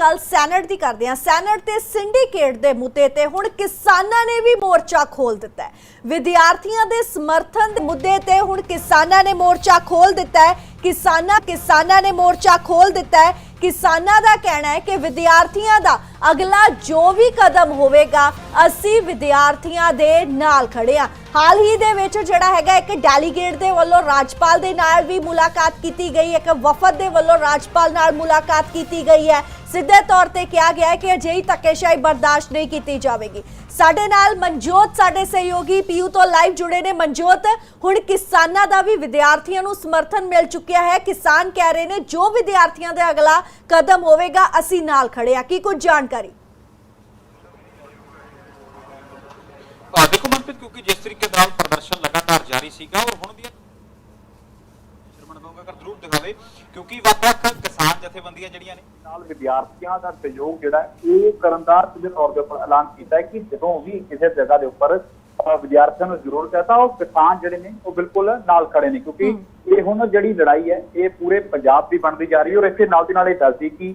ਗੱਲ ਸੈਨੇਟ ਦੀ ਕਰਦੇ ਹਾਂ। ਸੈਨੇਟ ਤੇ ਸਿੰਡੀਕੇਟ ਦੇ ਮੁੱਦੇ ਤੇ ਹੁਣ ਕਿਸਾਨਾਂ ਨੇ ਵੀ ਮੋਰਚਾ ਖੋਲ ਦਿੱਤਾ ਹੈ। ਵਿਦਿਆਰਥੀਆਂ ਦੇ ਸਮਰਥਨ ਦੇ ਮੁੱਦੇ ਤੇ ਹੁਣ ਕਿਸਾਨਾਂ ਨੇ ਮੋਰਚਾ ਖੋਲ ਦਿੱਤਾ ਹੈ। ਕਿਸਾਨਾਂ ਕਿਸਾਨਾਂ ਨੇ ਮੋਰਚਾ ਖੋਲ ਦਿੱਤਾ ਹੈ। ਕਿਸਾਨਾਂ ਦਾ ਕਹਿਣਾ ਹੈ ਕਿ ਵਿਦਿਆਰਥੀਆਂ ਦਾ ਅਗਲਾ ਜੋ ਵੀ ਕਦਮ ਹੋਵੇਗਾ, ਅਸੀਂ ਵਿਦਿਆਰਥੀਆਂ ਦੇ ਨਾਲ ਖੜੇ ਹਾਂ। ਹਾਲ ਹੀ ਦੇ ਵਿੱਚ ਜਿਹੜਾ ਹੈਗਾ ਇੱਕ ਡੈਲੀਗੇਟ ਦੇ ਵੱਲੋਂ ਰਾਜਪਾਲ ਦੇ ਨਾਲ ਵੀ ਮੁਲਾਕਾਤ ਕੀਤੀ ਗਈ, ਇੱਕ ਵਫਦ ਦੇ ਵੱਲੋਂ ਰਾਜਪਾਲ ਨਾਲ ਮੁਲਾਕਾਤ ਕੀਤੀ ਗਈ ਹੈ। ਸਿੱਧੇ ਤੌਰ ਤੇ ਕਿਹਾ ਗਿਆ ਹੈ ਕਿ ਅਜਿਹੀ ਧੱਕੇਸ਼ਾਹੀ ਬਰਦਾਸ਼ਤ ਨਹੀਂ ਕੀਤੀ ਜਾਵੇਗੀ। ਸਾਡੇ ਨਾਲ ਮਨਜੋਤ, ਸਾਡੇ ਸਹਿਯੋਗੀ ਪੀਯੂ ਤੋਂ ਲਾਈਵ ਜੁੜੇ ਨੇ। ਮਨਜੋਤ, ਹੁਣ ਕਿਸਾਨਾਂ ਦਾ ਵੀ ਵਿਦਿਆਰਥੀਆਂ ਨੂੰ ਸਮਰਥਨ ਮਿਲ ਚੁੱਕਿਆ ਹੈ। ਕਿਸਾਨ ਕਹਿ ਰਹੇ ਨੇ, ਜੋ ਵਿਦਿਆਰਥੀਆਂ ਦੇ ਅਗਲਾ ਕਦਮ ਹੋਵੇਗਾ, ਅਸੀਂ ਨਾਲ ਖੜੇ ਆ ਕੀ ਕੁਝ ਜਾਣਕਾਰੀ। ਆ ਦੇਖੋ ਮਨਪ੍ਰੀਤ ਕਿਉਂਕਿ ਜਿਸ ਤਰੀਕੇ ਨਾਲ ਪ੍ਰਦਰਸ਼ਨ ਲਗਾਤਾਰ ਜਾਰੀ ਸੀਗਾ ਔਰ ਹੁਣ ਦੀਆਂ ਸ਼ਰਮਣ ਦਊਂਗਾ ਅਗਰ ਜ਼ਰੂਰ ਦਿਖਾਵੇ ਕਿਉਂਕਿ ਵੱਖ-ਵੱਖ ਕਿਸਾਨ ਜਥੇਬੰਦੀਆਂ ਜਿਹੜੀਆਂ ਨੇ ਨਾਲ ਵਿਦਿਆਰਥੀਆਂ ਦਾ ਸਹਿਯੋਗ ਜਿਹੜਾ ਹੈ, ਇਹ ਕਰਨ ਦਾ ਸਿੱਧੇ ਤੌਰ ਦੇ ਉੱਪਰ ਐਲਾਨ ਕੀਤਾ ਹੈ ਕਿ ਜਦੋਂ ਵੀ ਕਿਸੇ ਜਗ੍ਹਾ ਦੇ ਉੱਪਰ ਵਿਦਿਆਰਥੀਆਂ ਨੂੰ ਜ਼ਰੂਰਤ ਹੈ ਤਾਂ ਉਹ ਕਿਸਾਨ ਜਿਹੜੇ ਨੇ ਉਹ ਬਿਲਕੁਲ ਨਾਲ ਖੜੇ ਨੇ ਕਿਉਂਕਿ ਇਹ ਹੁਣ ਜਿਹੜੀ ਲੜਾਈ ਹੈ ਇਹ ਪੂਰੇ ਪੰਜਾਬ ਦੀ ਬਣਦੀ ਜਾ ਰਹੀ ਹੈ ਔਰ ਇੱਥੇ ਨਾਲ ਦੀ ਨਾਲ ਇਹ ਦੱਸਦੀ ਕਿ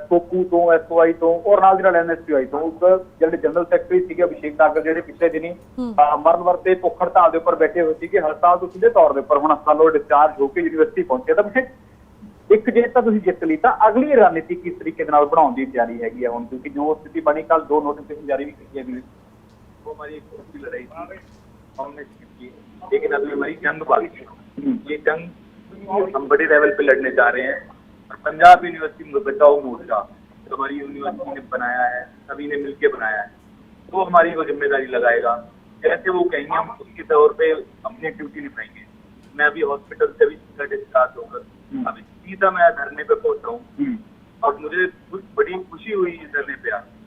ਸੋਕੂ ਤੋਂ ਐਸਓਆਈ ਤੋਂ ਔਰ ਨਾਲ ਦੀ ਨਾਲ ਐਨਐਸਪੀਆਈ ਤੋਂ ਇੱਕ ਜਿਹੜੇ ਜਨਰਲ ਸੈਕਟਰੀ ਸੀਗੇ ਅਭਿਸ਼ੇਕ ਨਾਗਰ ਜਿਹੜੇ ਪਿਛਲੇ ਦਿਨੀ ਅ, ਮਰਨ ਵਰਤੇ ਭੁੱਖ ਹੜਤਾਲ ਦੇ ਉੱਪਰ ਬੈਠੇ ਹੋਏ ਸੀਗੇ ਹੜਤਾਲ ਤੋਂ ਸਿੱਧੇ ਤੌਰ ਦੇ ਉੱਪਰ ਹੁਣ ਹਸਪਤਾਲੋਂ ਡਿਸਚਾਰਜ ਹੋ ਕੇ ਯੂਨੀਵਰਸਿਟੀ ਪਹੁੰਚੇ ਤਾਂ ਅਭਿਸ਼ੇਕ ਇੱਕ ਜੇ ਤਾਂ ਤੁਸੀਂ ਜਿੱਤ ਲਈ ਤਾਂ ਅਗਲੀ ਰਣਨੀਤੀ ਕਿਸ ਤਰੀਕੇ ਦੇ ਨਾਲ ਬਣਾਉਣ ਦੀ ਤਿਆਰੀ ਹੈਗੀ ਹੈ ਹੁਣ ਕਿਉਂਕਿ ਜੋ ਸਥਿਤੀ ਬਣੀ ਕੱਲ ਦੋ ਨੋਟੀਫਿਕੇਸ਼ਨ ਜਾਰੀ ਵੀ ਕੀਤੀ ਹੈ वो हमारी एक छोटी लड़ाई थी हमने जीत की लेकिन अभी हमारी जंग बाकी है ये जंग हम बड़े लेवल पे लड़ने जा रहे हैं और पंजाब यूनिवर्सिटी में बचाओ मोर्चा जो हमारी यूनिवर्सिटी ने बनाया है सभी ने मिलकर बनाया है तो हमारी वो ज़िम्मेदारी लगाएगा। जैसे वो कहेंगे हम उसके तौर पे अपनी ड्यूटी निभाएँगे। मैं अभी हॉस्पिटल से भी सीधा डिस्चार्ज होकर अभी सीधा मैं धरने पे पहुँचा हूँ। और मुझे कुछ बड़ी खुशी हुई इस धरने पे आकर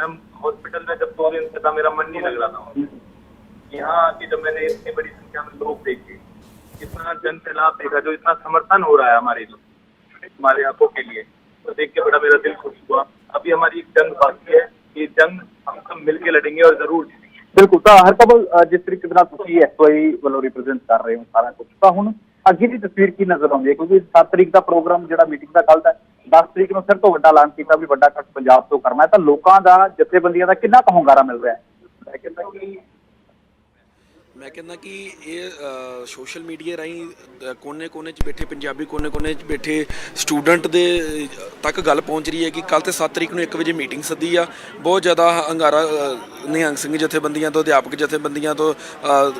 मैं हॉस्पिटल में जब दो दिन से था मेरा मन नहीं लग रहा था। यहाँ आके जब मैंने इतनी बड़ी संख्या में लोग देखे इतना जन सैलाब देखा जो इतना समर्थन हो रहा है हमारे लिए। हमारे आंखों के लिए तो देख के बड़ा मेरा दिल खुश हुआ अभी हमारी एक जंग बाकी है ये जंग हम सब मिलके लड़ेंगे और जरूर जीतेंगे ਬਿਲਕੁਲ ਤਾਂ ਹਰਕਬਲ ਅ, ਜਿਸ ਤਰੀਕੇ ਦੇ ਨਾਲ ਤੁਸੀਂ ਐਸਓਆਈ ਵੱਲੋਂ ਰਿਪਰੈਜ਼ੈਂਟ ਕਰ ਰਹੇ ਹੋ ਸਾਰਾ ਕੁਝ ਤਾਂ ਹੁਣ ਅੱਗੇ ਦੀ ਤਸਵੀਰ ਕੀ ਨਜ਼ਰ ਆਉਂਦੀ ਹੈ ਕਿਉਂਕਿ 7 ਤਰੀਕ ਦਾ ਪ੍ਰੋਗਰਾਮ ਜਿਹੜਾ ਮੀਟਿੰਗ ਦਾ ਕੱਲ੍ਹ ਦਾ ਹੈ, 10 ਤਰੀਕ ਨੂੰ ਫਿਰ ਤੋਂ ਵੱਡਾ ਐਲਾਨ ਕੀਤਾ ਵੀ ਵੱਡਾ ਇਕੱਠ ਪੰਜਾਬ ਤੋਂ ਕਰਨਾ ਹੈ ਤਾਂ ਲੋਕਾਂ ਦਾ ਜਥੇਬੰਦੀਆਂ ਦਾ ਕਿੰਨਾ ਕੁ ਹੁੰਗਾਰਾ ਮਿਲ ਰਿਹਾ ਹੈ मैं कहता हूँ कि ਮੈਂ ਕਹਿੰਦਾ ਕਿ ਇਹ ਸੋਸ਼ਲ ਮੀਡੀਆ ਰਾਹੀਂ ਕੋਨੇ-ਕੋਨੇ 'ਚ ਬੈਠੇ ਪੰਜਾਬੀ ਕੋਨੇ-ਕੋਨੇ 'ਚ ਬੈਠੇ ਸਟੂਡੈਂਟ ਦੇ ਤੱਕ ਗੱਲ ਪਹੁੰਚ ਰਹੀ ਹੈ ਕਿ ਕੱਲ ਤੇ 7 ਤਰੀਕ ਨੂੰ 1 ਵਜੇ ਮੀਟਿੰਗ ਸੱਦੀ ਆ। ਬਹੁਤ ਜ਼ਿਆਦਾ ਹੰਗਾਰਾ ਨਿਹੰਗ ਸਿੰਘ ਜਥੇਬੰਦੀਆਂ ਤੋਂ, ਅਧਿਆਪਕ ਜਥੇਬੰਦੀਆਂ ਤੋਂ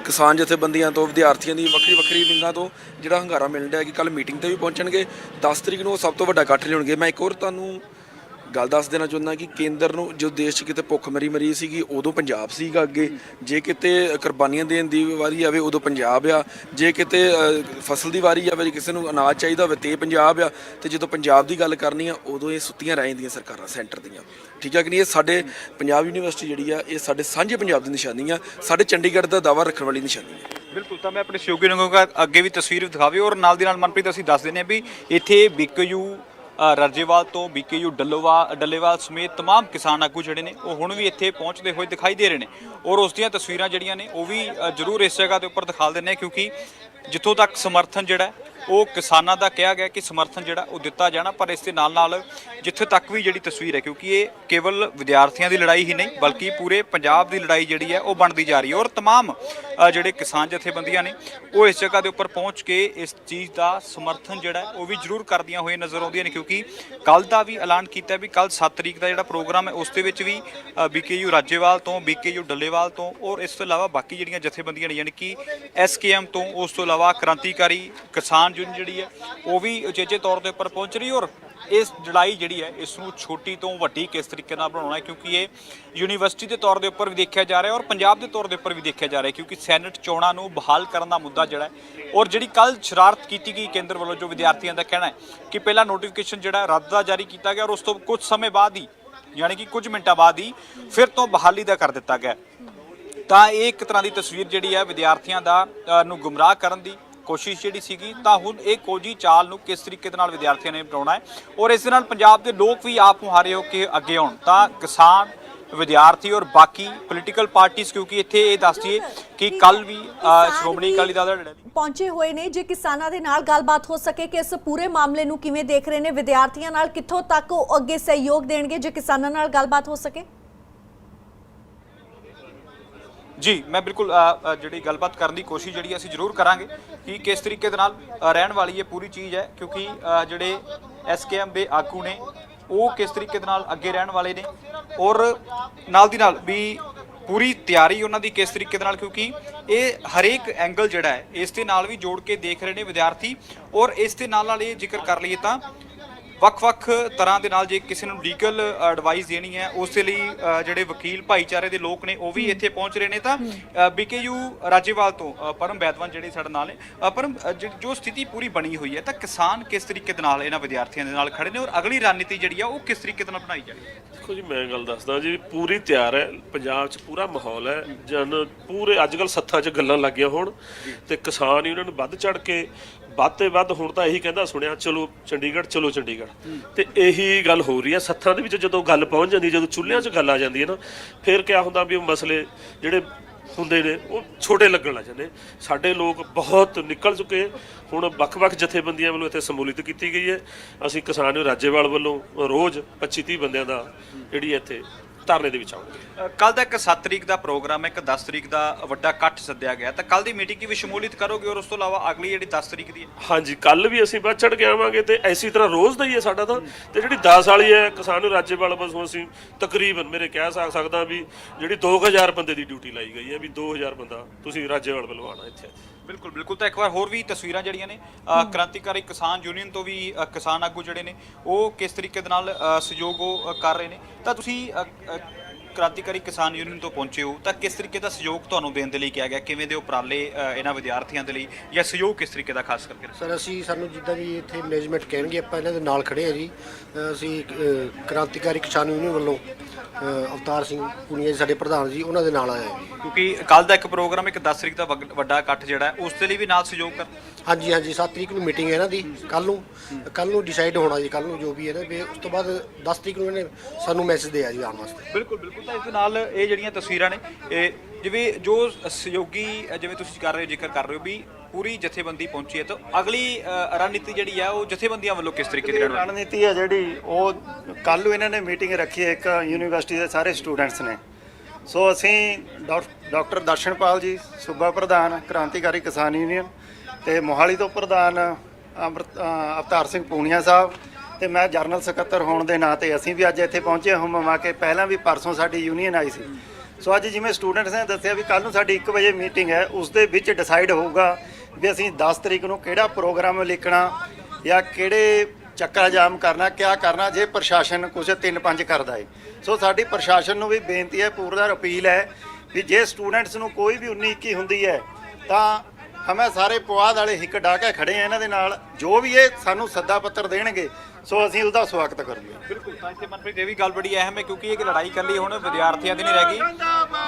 ਕਿਸਾਨ ਜਥੇਬੰਦੀਆਂ ਤੋਂ, ਵਿਦਿਆਰਥੀਆਂ ਦੀ ਵੱਖਰੀ ਵੱਖਰੀ ਵਿੰਗਾਂ ਤੋਂ ਜਿਹੜਾ ਹੰਗਾਰਾ ਮਿਲ ਰਿਹਾ ਕਿ ਕੱਲ ਮੀਟਿੰਗ ਤੇ ਵੀ ਪਹੁੰਚਣਗੇ। 10 ਤਰੀਕ ਨੂੰ ਉਹ ਸਭ ਤੋਂ ਵੱਡਾ ਇਕੱਠ ਲਿਆਉਣਗੇ। ਮੈਂ ਇੱਕ ਹੋਰ ਤੁਹਾਨੂੰ ਗੱਲ ਦੱਸ ਦੇਣਾ ਚਾਹੁੰਦਾ ਕਿ ਕੇਂਦਰ ਨੂੰ ਜੋ ਦੇਸ਼ 'ਚ ਕਿਤੇ ਭੁੱਖ ਮਰੀ ਮਰੀ ਸੀਗੀ, ਉਦੋਂ ਪੰਜਾਬ ਸੀਗਾ ਅੱਗੇ। ਜੇ ਕਿਤੇ ਕੁਰਬਾਨੀਆਂ ਦੇਣ ਦੀ ਵਾਰੀ ਆਵੇ, ਉਦੋਂ ਪੰਜਾਬ ਆ। ਜੇ ਕਿਤੇ ਫਸਲ ਦੀ ਵਾਰੀ ਆਵੇ ਕਿਸੇ ਨੂੰ ਅਨਾਜ ਚਾਹੀਦਾ ਹੋਵੇ, ਤੇ ਪੰਜਾਬ ਆ। ਤੇ ਜਦੋਂ ਪੰਜਾਬ ਦੀ ਗੱਲ ਕਰਨੀ ਆ, ਉਦੋਂ ਇਹ ਸੁੱਤੀਆਂ ਰਹਿ ਜਾਂਦੀਆਂ ਸਰਕਾਰਾਂ, ਸੈਂਟਰ ਦੀਆਂ। ਠੀਕ ਆ ਕਿ ਨਹੀਂ? ਇਹ ਸਾਡੇ ਪੰਜਾਬ ਯੂਨੀਵਰਸਿਟੀ ਜਿਹੜੀ ਆ, ਇਹ ਸਾਡੇ ਸਾਂਝੇ ਪੰਜਾਬ ਦੀ ਨਿਸ਼ਾਨੀ ਆ। ਸਾਡੇ ਚੰਡੀਗੜ੍ਹ ਦਾ ਦਾਵਾ ਰੱਖਣ ਵਾਲੀ ਨਿਸ਼ਾਨੀ ਆ। ਬਿਲਕੁਲ, ਤਾਂ ਮੈਂ ਆਪਣੇ ਸਹਿਯੋਗੀ ਨੂੰ ਕਹੂੰਗਾ, ਅੱਗੇ ਵੀ ਤਸਵੀਰ ਦਿਖਾਵੇ ਔਰ ਨਾਲ ਦੀ ਨਾਲ ਮਨਪ੍ਰੀਤ, ਅਸੀਂ ਦੱਸ ਦਿੰਦੇ ਹਾਂ ਵੀ ਇੱਥੇ ਬਿਕਯੂ ਰਾਜੇਵਾਲ ਤੋਂ ਬੀਕੇਯੂ ਡੱਲੋਵਾ ਡੱਲੇਵਾਲ ਸਮੇਤ तमाम ਕਿਸਾਨ ਆਗੂ ਜਿਹੜੇ ਨੇ ਉਹ ਹੁਣ ਵੀ ਇੱਥੇ ਪਹੁੰਚਦੇ ਹੋਏ ਦਿਖਾਈ ਦੇ ਰਹੇ ਨੇ ਔਰ ਉਸ ਦੀਆਂ ਤਸਵੀਰਾਂ ਜਿਹੜੀਆਂ ਨੇ ਉਹ ਵੀ ਅ, ਜ਼ਰੂਰ ਇਸ ਜਗ੍ਹਾ ਦੇ ਉੱਪਰ ਦਿਖਾ ਦਿੰਦੇ ਹਾਂ ਕਿਉਂਕਿ ਜਿੱਥੋਂ ਤੱਕ ਸਮਰਥਨ ਜਿਹੜਾ ਹੈ, ਉਹ ਕਿਸਾਨਾਂ ਦਾ ਕਿਹਾ ਗਿਆ ਕਿ ਸਮਰਥਨ ਜਿਹੜਾ ਉਹ ਦਿੱਤਾ ਜਾਣਾ ਪਰ ਇਸ ਦੇ ਨਾਲ ਨਾਲ ਜਿੱਥੇ ਤੱਕ ਵੀ ਜਿਹੜੀ ਤਸਵੀਰ ਹੈ ਕਿਉਂਕਿ ਇਹ ਕੇਵਲ ਵਿਦਿਆਰਥੀਆਂ ਦੀ ਲੜਾਈ ਹੀ ਨਹੀਂ ਬਲਕਿ ਪੂਰੇ ਪੰਜਾਬ ਦੀ ਲੜਾਈ ਜਿਹੜੀ ਹੈ ਉਹ ਬਣਦੀ ਜਾ ਰਹੀ ਹੈ ਔਰ तमाम ਅ, ਜਿਹੜੇ ਕਿਸਾਨ ਜਥੇਬੰਦੀਆਂ ਨੇ ਉਹ ਇਸ ਜਗ੍ਹਾ ਦੇ ਉੱਪਰ ਪਹੁੰਚ ਕੇ ਇਸ ਚੀਜ਼ ਦਾ ਸਮਰਥਨ ਜਿਹੜਾ ਹੈ ਉਹ ਵੀ ਜ਼ਰੂਰ ਕਰਦੀਆਂ ਹੋਏ ਨਜ਼ਰ ਆਉਂਦੀਆਂ ਨੇ ਕਿਉਂਕਿ ਕੱਲ ਦਾ ਵੀ ਐਲਾਨ ਕੀਤਾ ਵੀ ਕੱਲ 7 ਤਰੀਕ ਦਾ ਜਿਹੜਾ ਪ੍ਰੋਗਰਾਮ ਹੈ ਉਸ ਦੇ ਵਿੱਚ ਵੀ ਬੀਕੇਯੂ ਰਾਜੇਵਾਲ ਤੋਂ ਬੀਕੇਯੂ ਡੱਲੇਵਾਲ ਤੋਂ ਔਰ ਇਸ ਤੋਂ ਇਲਾਵਾ ਬਾਕੀ ਜਿਹੜੀਆਂ ਜਥੇਬੰਦੀਆਂ ਨੇ ਯਾਨੀ ਕਿ ਐਸਕੇਐਮ ਤੋਂ ਉਸ ਤੋਂ ਇਲਾਵਾ ਕ੍ਰਾਂਤੀਕਾਰੀ ਕਿਸਾਨ ਯੂਨੀਅਨ ਜਿਹੜੀ ਹੈ, ਉਹ ਵੀ ਉਚੇਚੇ ਤੌਰ ਦੇ ਉੱਪਰ ਪਹੁੰਚ ਰਹੀ ਔਰ ਇਸ ਲੜਾਈ ਜਿਹੜੀ ਹੈ, ਇਸ ਨੂੰ ਛੋਟੀ ਤੋਂ ਵੱਡੀ ਕਿਸ ਤਰੀਕੇ ਨਾਲ ਬਣਾਉਣਾ ਹੈ, ਕਿਉਂਕਿ ਇਹ ਯੂਨੀਵਰਸਿਟੀ ਦੇ ਤੌਰ ਦੇ ਉੱਪਰ ਵੀ ਦੇਖਿਆ ਜਾ ਰਿਹਾ ਔਰ ਪੰਜਾਬ ਦੇ ਤੌਰ ਦੇ ਉੱਪਰ ਵੀ ਦੇਖਿਆ ਜਾ ਰਿਹਾ ਕਿਉਂਕਿ ਸੈਨੇਟ ਚੋਣਾਂ ਨੂੰ ਬਹਾਲ ਕਰਨ ਦਾ ਮੁੱਦਾ ਜਿਹੜਾ ਔਰ ਜਿਹੜੀ ਕੱਲ ਸ਼ਰਾਰਤ ਕੀਤੀ ਗਈ ਕੇਂਦਰ ਵੱਲੋਂ ਜੋ ਵਿਦਿਆਰਥੀਆਂ ਦਾ ਕਹਿਣਾ ਹੈ ਕਿ ਪਹਿਲਾਂ ਨੋਟੀਫਿਕੇਸ਼ਨ ਜਿਹੜਾ ਰੱਦ ਦਾ ਜਾਰੀ ਕੀਤਾ ਗਿਆ ਔਰ ਉਸ ਤੋਂ ਕੁਝ ਸਮੇਂ ਬਾਅਦ ਹੀ, ਯਾਨੀ ਕਿ ਕੁਝ ਮਿੰਟਾਂ ਬਾਅਦ ਹੀ ਫਿਰ ਤੋਂ ਬਹਾਲੀ ਦਾ ਕਰ ਦਿੱਤਾ ਗਿਆ ਤਾਂ ਇਹ ਇੱਕ ਤਰ੍ਹਾਂ ਦੀ ਤਸਵੀਰ ਜਿਹੜੀ ਹੈ ਵਿਦਿਆਰਥੀਆਂ ਦਾ ਨੂੰ ਗੁੰਮਰਾਹ ਕਰਨ ਦੀ ਕੋਸ਼ਿਸ਼ ਜਿਹੜੀ ਸੀਗੀ ਤਾਂ ਹੁਣ ਇਹ ਕੋਜੀ ਚਾਲ ਨੂੰ ਕਿਸ ਤਰੀਕੇ ਦੇ ਨਾਲ ਵਿਦਿਆਰਥੀਆਂ ਨੇ ਬਣਾਉਣਾ ਹੈ? ਔਰ ਇਸ ਦੇ ਨਾਲ ਪੰਜਾਬ ਦੇ ਲੋਕ ਵੀ ਆਪ ਮੁਹਾਰੇ ਹੋ ਕੇ ਅੱਗੇ ਆਉਣ। ਤਾਂ ਕਿਸਾਨ ਵਿਦਿਆਰਥੀ ਔਰ ਬਾਕੀ ਪੋਲੀਟੀਕਲ ਪਾਰਟੀਆਂ ਕਿਉਂਕਿ ਇੱਥੇ ਇਹ ਦੱਸਦੀਏ ਕਿ ਕੱਲ ਵੀ ਸ਼੍ਰੋਮਣੀ ਅਕਾਲੀ ਦਲ ਦਾ ਪਹੁੰਚੇ ਹੋਏ ਨੇ ਜੇ ਕਿਸਾਨਾਂ ਦੇ ਨਾਲ ਗੱਲਬਾਤ ਹੋ ਸਕੇ ਕਿ ਇਸ ਪੂਰੇ ਮਾਮਲੇ ਨੂੰ ਕਿਵੇਂ ਦੇਖ ਰਹੇ ਨੇ ਵਿਦਿਆਰਥੀਆਂ ਨਾਲ ਕਿੱਥੋਂ ਤੱਕ ਉਹ ਅੱਗੇ ਸਹਿਯੋਗ ਦੇਣਗੇ ਜੇ ਕਿਸਾਨਾਂ ਨਾਲ ਗੱਲਬਾਤ ਹੋ ਸਕੇ। ਜੀ ਮੈਂ ਬਿਲਕੁਲ ਜਿਹੜੀ ਗੱਲਬਾਤ ਕਰਨ ਦੀ ਕੋਸ਼ਿਸ਼ ਜਿਹੜੀ ਅਸੀਂ ਜ਼ਰੂਰ ਕਰਾਂਗੇ ਕਿ ਕਿਸ ਤਰੀਕੇ ਦੇ ਨਾਲ ਰਹਿਣ ਵਾਲੀ ਇਹ ਪੂਰੀ ਚੀਜ਼ ਹੈ ਕਿਉਂਕਿ ਅ, ਜਿਹੜੇ ਐਸਕੇਐਮ ਦੇ ਆਗੂ ਨੇ ਉਹ ਕਿਸ ਤਰੀਕੇ ਦੇ ਨਾਲ ਅੱਗੇ ਰਹਿਣ ਵਾਲੇ ਨੇ ਔਰ ਨਾਲ ਦੀ ਨਾਲ ਵੀ ਪੂਰੀ ਤਿਆਰੀ ਉਹਨਾਂ ਦੀ ਕਿਸ ਤਰੀਕੇ ਦੇ ਨਾਲ ਕਿਉਂਕਿ ਇਹ ਹਰੇਕ ਐਂਗਲ ਜਿਹੜਾ ਹੈ ਇਸ ਦੇ ਨਾਲ ਵੀ ਜੋੜ ਕੇ ਦੇਖ ਰਹੇ ਨੇ ਵਿਦਿਆਰਥੀ ਔਰ ਇਸ ਦੇ ਨਾਲ ਨਾਲ ਇਹ ਜ਼ਿਕਰ ਕਰ ਲਈਏ ਤਾਂ ਵੱਖ-ਵੱਖ ਤਰ੍ਹਾਂ ਦੇ ਨਾਲ ਜੇ ਕਿਸੇ ਨੂੰ ਲੀਗਲ ਐਡਵਾਈਸ ਦੇਣੀ ਹੈ ਉਸ ਦੇ ਲਈ ਜਿਹੜੇ ਵਕੀਲ ਭਾਈਚਾਰੇ ਦੇ ਲੋਕ ਨੇ ਉਹ ਵੀ ਇੱਥੇ ਪਹੁੰਚ ਰਹੇ ਨੇ ਤਾਂ ਬੀਕੇਯੂ ਰਾਜੇਵਾਲ ਤੋਂ ਪਰਮ ਬੈਦਵਾਨ ਜਿਹੜੇ ਸਾਡੇ ਨਾਲ ਨੇ ਪਰਮ ਜੋ ਸਥਿਤੀ ਪੂਰੀ ਬਣੀ ਹੋਈ ਹੈ ਤਾਂ ਕਿਸਾਨ ਕਿਸ ਤਰੀਕੇ ਦੇ ਨਾਲ ਇਹਨਾਂ ਵਿਦਿਆਰਥੀਆਂ ਦੇ ਨਾਲ ਖੜੇ ਨੇ ਔਰ ਅਗਲੀ ਰਣਨੀਤੀ ਜਿਹੜੀ ਆ ਉਹ ਕਿਸ ਤਰੀਕੇ ਦੇ ਨਾਲ ਬਣਾਈ ਜਾਣੀ ਹੈ? ਦੇਖੋ ਜੀ ਮੈਂ ਗੱਲ ਦੱਸਦਾ ਜੀ ਪੂਰੀ ਤਿਆਰ ਹੈ ਪੰਜਾਬ 'ਚ ਪੂਰਾ ਮਾਹੌਲ ਹੈ ਜਨ ਪੂਰੇ ਅੱਜ ਕੱਲ ਸੱਥਾਂ 'ਚ ਗੱਲਾਂ ਲੱਗੀਆਂ ਹੋਣ ਤੇ ਕਿਸਾਨ ਹੀ ਉਹਨਾਂ ਨੂੰ ਵੱਧ ਚੜ ਕੇ ਵੱਧ ਤੇ ਵੱਧ ਹੁਣ ਤਾਂ ਇਹੀ ਕਹਿੰਦਾ ਸੁਣਿਆ ਚਲੋ ਚੰਡੀਗੜ੍ਹ ਚਲੋ ਚੰਡੀਗੜ੍ਹ। ਤੇ ਇਹੀ ਗੱਲ ਹੋ ਰਹੀ ਹੈ ਸੱਥਾਂ ਦੇ ਵਿੱਚ ਜਦੋਂ ਗੱਲ ਪਹੁੰਚ ਜਾਂਦੀ ਹੈ, ਜਦੋਂ ਚੁੱਲ੍ਹਿਆਂ 'ਚ ਗੱਲ ਆ ਜਾਂਦੀ ਹੈ ਨਾ ਫਿਰ ਕਿਆ ਹੁੰਦਾ ਵੀ ਉਹ ਮਸਲੇ ਜਿਹੜੇ ਹੁੰਦੇ ਨੇ ਉਹ ਛੋਟੇ ਲੱਗਣ ਲੱਗ ਜਾਂਦੇ। ਸਾਡੇ ਲੋਕ ਬਹੁਤ ਨਿਕਲ ਚੁੱਕੇ ਹੁਣ ਵੱਖ-ਵੱਖ ਜਥੇਬੰਦੀਆਂ ਵੱਲੋਂ ਇੱਥੇ ਸਮੂਲਿਤ ਕੀਤੀ ਗਈ ਹੈ। ਅਸੀਂ ਕਿਸਾਨ ਰਾਜੇਵਾਲ ਵੱਲੋਂ ਰੋਜ਼ 25-30 ਬੰਦਿਆਂ ਦਾ ਜਿਹੜੀ ਇੱਥੇ ਧਰਨੇ ਦੇ ਵਿੱਚ ਆਉਣਗੇ। ਕੱਲ ਦਾ ਇੱਕ 7 ਤਰੀਕ ਦਾ ਪ੍ਰੋਗਰਾਮ ਹੈ ਇੱਕ 10 ਤਰੀਕ ਦਾ ਵੱਡਾ ਇਕੱਠ ਸੱਦਿਆ ਗਿਆ। ਤਾਂ ਕੱਲ ਦੀ ਮੀਟਿੰਗ ਵੀ ਸ਼ਮੂਲੀਅਤ ਕਰੋਗੇ ਔਰ ਉਸ ਤੋਂ ਇਲਾਵਾ ਅਗਲੀ ਜਿਹੜੀ 10 ਤਰੀਕ ਦੀ ਹੈ? ਹਾਂਜੀ ਕੱਲ ਵੀ ਅਸੀਂ ਵੱਧ ਚੜ ਕੇ ਆਵਾਂਗੇ ਤੇ ਐਸੀ ਤਰ੍ਹਾਂ ਰੋਜ਼ ਦਾ ਹੀ ਹੈ ਸਾਡਾ ਤਾਂ। ਤੇ ਜਿਹੜੀ 10 ਵਾਲੀ ਹੈ ਕਿਸਾਨ ਰਾਜੇਵਾਲ ਵੱਲੋਂ ਅਸੀਂ ਤਕਰੀਬਨ ਮੇਰੇ ਕਹਿ ਸਕ- ਸਕਦਾ ਵੀ ਜਿਹੜੀ 2000 ਬੰਦੇ ਦੀ ਡਿਊਟੀ ਲਾਈ ਗਈ ਹੈ ਵੀ 2000 ਬੰਦਾ ਤੁਸੀਂ ਰਾਜੇਵਾਲ ਵੱਲੋਂ ਆਣਾ ਇੱਥੇ। ਬਿਲਕੁਲ ਬਿਲਕੁਲ। ਤਾਂ ਇੱਕ ਵਾਰ ਹੋਰ ਵੀ ਤਸਵੀਰਾਂ ਜਿਹੜੀਆਂ ਨੇ ਕ੍ਰਾਂਤੀਕਾਰੀ ਕਿਸਾਨ ਯੂਨੀਅਨ ਤੋਂ ਵੀ ਕਿਸਾਨ ਆਗੂ ਜਿਹੜੇ ਨੇ ਉਹ ਕਿਸ ਤਰੀਕੇ ਦੇ ਨਾਲ ਸਹਿਯੋਗ ਕਰ ਰਹੇ ਨੇ। ਤਾਂ ਤੁਸੀਂ ਅ, ਅ, ਕ੍ਰਾਂਤੀਕਾਰੀ ਕਿਸਾਨ ਯੂਨੀਅਨ ਤੋਂ ਪਹੁੰਚੇ ਹੋ ਤਾਂ ਕਿਸ ਤਰੀਕੇ ਦਾ ਸਹਿਯੋਗ ਤੁਹਾਨੂੰ ਦੇਣ ਦੇ ਲਈ ਕਿਹਾ ਗਿਆ? ਕਿਵੇਂ ਦੇ ਉਪਰਾਲੇ ਅ, ਇਹਨਾਂ ਵਿਦਿਆਰਥੀਆਂ ਦੇ ਲਈ? ਜਾਂ ਸਹਿਯੋਗ ਕਿਸ ਤਰੀਕੇ ਦਾ ਖਾਸ ਕਰਕੇ ਸਰ ਅਸੀਂ ਸਾਨੂੰ ਜਿੱਦਾਂ ਵੀ ਇੱਥੇ ਮੈਨੇਜਮੈਂਟ ਕਹਿਣਗੇ ਆਪਾਂ ਇਹਨਾਂ ਦੇ ਨਾਲ ਖੜੇ ਆ ਜੀ। ਅ, ਅਸੀਂ ਅ, ਕ੍ਰਾਂਤੀਕਾਰੀ ਕਿਸਾਨ ਯੂਨੀਅਨ ਵੱਲੋਂ ਅ, ਅਵਤਾਰ ਸਿੰਘ ਪੁਨੀਆ ਜੀ ਸਾਡੇ ਪ੍ਰਧਾਨ ਜੀ ਉਹਨਾਂ ਦੇ ਨਾਲ ਆਏ ਆ ਜੀ। ਕਿਉਂਕਿ ਕੱਲ ਦਾ ਇੱਕ ਪ੍ਰੋਗਰਾਮ ਇੱਕ 10 ਤਰੀਕ ਦਾ ਵਗ- ਵੱਡਾ ਇਕੱਠ ਜਿਹੜਾ ਹੈ ਉਸ ਦੇ ਲਈ ਵੀ ਨਾਲ ਸਹਿਯੋਗ ਕਰ ਹਾਂਜੀ ਹਾਂਜੀ 7 ਤਰੀਕ ਨੂੰ ਮੀਟਿੰਗ ਹੈ ਇਹਨਾਂ ਦੀ। ਕੱਲ ਨੂੰ ਕੱਲ ਨੂੰ ਡਿਸਾਈਡ ਹੋਣਾ ਜੀ ਕੱਲ ਨੂੰ ਜੋ ਵੀ ਹੈ ਨਾ ਵੀ ਉਸ ਤੋਂ ਬਾਅਦ 10 ਤਰੀਕ ਨੂੰ ਇਹਨੇ ਸਾਨੂੰ ਮੈਸੇਜ ਦਿਆ ਜੀ ਆਉਣ ਵਾਸਤੇ। ਬਿਲਕੁਲ ਬਿਲਕੁਲ। ਤਾਂ ਇਸ ਦੇ ਨਾਲ ਇਹ ਜਿਹੜੀਆਂ ਤਸਵੀਰਾਂ ਨੇ ਇਹ ਜਿਵੇਂ ਜੋ ਸਹਿਯੋਗੀ ਜਿਵੇਂ ਤੁਸੀਂ ਕਰ ਰਹੇ ਹੋ ਜ਼ਿਕਰ ਕਰ ਰਹੇ ਹੋ ਵੀ ਪੂਰੀ ਜਥੇਬੰਦੀ ਪਹੁੰਚੀ ਹੈ ਤਾਂ ਅਗਲੀ ਰਣਨੀਤੀ ਜਿਹੜੀ ਹੈ ਉਹ ਜਥੇਬੰਦੀਆਂ ਵੱਲੋਂ ਕਿਸ ਤਰੀਕੇ ਦੀ? ਰਣਨੀਤੀ ਹੈ ਜਿਹੜੀ ਉਹ ਕੱਲ ਨੂੰ ਇਹਨਾਂ ਨੇ ਮੀਟਿੰਗ ਰੱਖੀ ਹੈ ਇੱਕ ਯੂਨੀਵਰਸਿਟੀ ਦੇ ਸਾਰੇ ਸਟੂਡੈਂਟਸ ਨੇ ਸੋ ਅਸੀਂ ਡਾਕ- ਡਾਕਟਰ ਦਰਸ਼ਨਪਾਲ ਜੀ ਸੂਬਾ ਪ੍ਰਧਾਨ ਕ੍ਰਾਂਤੀਕਾਰੀ ਕਿਸਾਨ ਯੂਨੀਅਨ ਤੇ ਮੋਹਾਲੀ ਤੋਂ ਪ੍ਰਧਾਨ ਅਵਤਾਰ ਸਿੰਘ ਪੂਨੀਆ ਸਾਹਿਬ ਤੇ ਮੈਂ ਜਰਨਲ ਸਕੱਤਰ ਹੋਣ ਦੇ ਨਾਂ 'ਤੇ ਅਸੀਂ ਵੀ ਅੱਜ ਇੱਥੇ ਪਹੁੰਚੇ ਹਾਂ। ਕੇ ਪਹਿਲਾਂ ਵੀ ਪਰਸੋਂ ਸਾਡੀ ਯੂਨੀਅਨ ਆਈ ਸੀ। ਸੋ ਅੱਜ ਜਿਵੇਂ ਸਟੂਡੈਂਟਸ ਨੇ ਦੱਸਿਆ ਵੀ ਕੱਲ ਨੂੰ ਸਾਡੀ 1 ਵਜੇ ਮੀਟਿੰਗ ਹੈ, ਉਸ ਦੇ ਵਿੱਚ ਡਿਸਾਈਡ ਹੋਊਗਾ ਵੀ ਅਸੀਂ 10 ਤਰੀਕ ਨੂੰ ਕਿਹੜਾ ਪ੍ਰੋਗਰਾਮ ਲਿਖਣਾ ਜਾਂ ਕਿਹੜੇ ਚੱਕਾ ਜਾਮ ਕਰਨਾ, ਕਿਆ ਕਰਨਾ, ਜੇ ਪ੍ਰਸ਼ਾਸਨ ਕੁਝ ਤਿੰਨ ਪੰਜ ਕਰਦਾ ਏ। ਸੋ ਸਾਡੀ ਪ੍ਰਸ਼ਾਸਨ ਨੂੰ ਵੀ ਬੇਨਤੀ ਹੈ, ਪੂਰਾ ਅਪੀਲ ਹੈ ਵੀ ਜੇ ਸਟੂਡੈਂਟਸ ਨੂੰ ਕੋਈ ਵੀ 19 21 ਹੁੰਦੀ ਹੈ, ਤਾਂ ਹਮੇ ਸਾਰੇ ਪੁਆਧ ਵਾਲੇ ਹਿੱਕ ਡਾਹ ਕੇ ਖੜੇ ਆ ਇਹਨਾਂ ਦੇ ਨਾਲ। ਜੋ ਵੀ ਇਹ ਸਾਨੂੰ ਸੱਦਾ ਪੱਤਰ ਦੇਣਗੇ, ਸੋ ਅਸੀਂ ਉਹਦਾ ਸਵਾਗਤ ਕਰਾਂਗੇ ਬਿਲਕੁਲ, ਤਾਂ ਇੱਥੇ ਮਨਪ੍ਰੀਤ, ਇਹ ਵੀ ਗੱਲ ਬੜੀ ਅਹਿਮ ਹੈ, ਕਿਉਂਕਿ ਇਹ ਲੜਾਈ ਇਕੱਲੀ ਹੁਣ ਵਿਦਿਆਰਥੀਆਂ ਦੀ ਨਹੀਂ ਰਹਿ ਗਈ।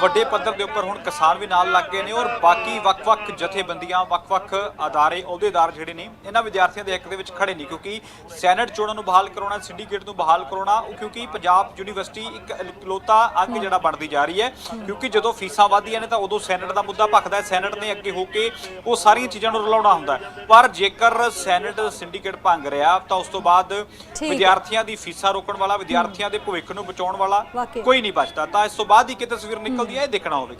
ਵੱਡੇ ਪੱਧਰ ਦੇ ਉੱਪਰ ਹੁਣ ਕਿਸਾਨ ਵੀ ਨਾਲ ਲੱਗ ਗਏ ਨੇ ਔਰ ਬਾਕੀ ਵੱਖ-ਵੱਖ ਜਥੇਬੰਦੀਆਂ ਵੱਖ-ਵੱਖ ਅਦਾਰੇ ਅਹੁਦੇਦਾਰ ਜਿਹੜੇ ਨੇ ਇਹਨਾਂ ਵਿਦਿਆਰਥੀਆਂ ਦੇ ਹੱਕ ਦੇ ਵਿੱਚ ਖੜੇ ਨਹੀਂ ਕਿਉਂਕਿ ਸੈਨੇਟ ਚੋਣਾਂ ਨੂੰ ਬਹਾਲ ਕਰਾਉਣਾ ਸਿੰਡੀਕੇਟ ਨੂੰ ਬਹਾਲ ਕਰਾਉਣਾ ਉਹ ਕਿਉਂਕਿ ਪੰਜਾਬ ਯੂਨੀਵਰਸਿਟੀ ਇੱਕ ਇਕਲੌਤਾ ਅੰਗ ਜਿਹੜਾ ਬਣਦੀ ਜਾ ਰਹੀ ਹੈ ਕਿਉਂਕਿ ਜਦੋਂ ਫੀਸਾਂ ਵਧਦੀਆਂ ਨੇ ਤਾਂ ਉਦੋਂ ਸੈਨੇਟ ਦਾ ਮੁੱਦਾ ਭਖਦਾ ਹੈ ਸੈਨੇਟ ਨੇ ਅੱਗੇ ਹੋ ਕੇ ਉਹ ਸਾਰੀਆਂ ਚੀਜ਼ਾਂ ਨੂੰ ਰਲਾਉਣਾ ਹੁੰਦਾ ਪਰ ਜੇਕਰ ਸੈਨੇਟ ਸਿੰਡੀਕੇਟ ਭੰਗ ਰਿਹਾ ਤਾਂ ਉਸ ਤੋਂ ਬਾਅਦ। ਵਿਦਿਆਰਥੀਆਂ ਦੀ ਫੀਸਾਂ ਰੋਕਣ ਵਾਲਾ ਵਿਦਿਆਰਥੀਆਂ ਦੇ ਭਵਿੱਖ ਨੂੰ ਬਚਾਉਣ ਵਾਲਾ। ਕੋਈ ਨਹੀਂ ਬਚਦਾ ਤਾਂ ਇਸ ਤੋਂ ਬਾਅਦ ਹੀ ਕਿ ਤਸਵੀਰ ਨਿਕਲਦੀ ਹੈ ਇਹ ਦੇਖਣਾ ਹੋਵੇ।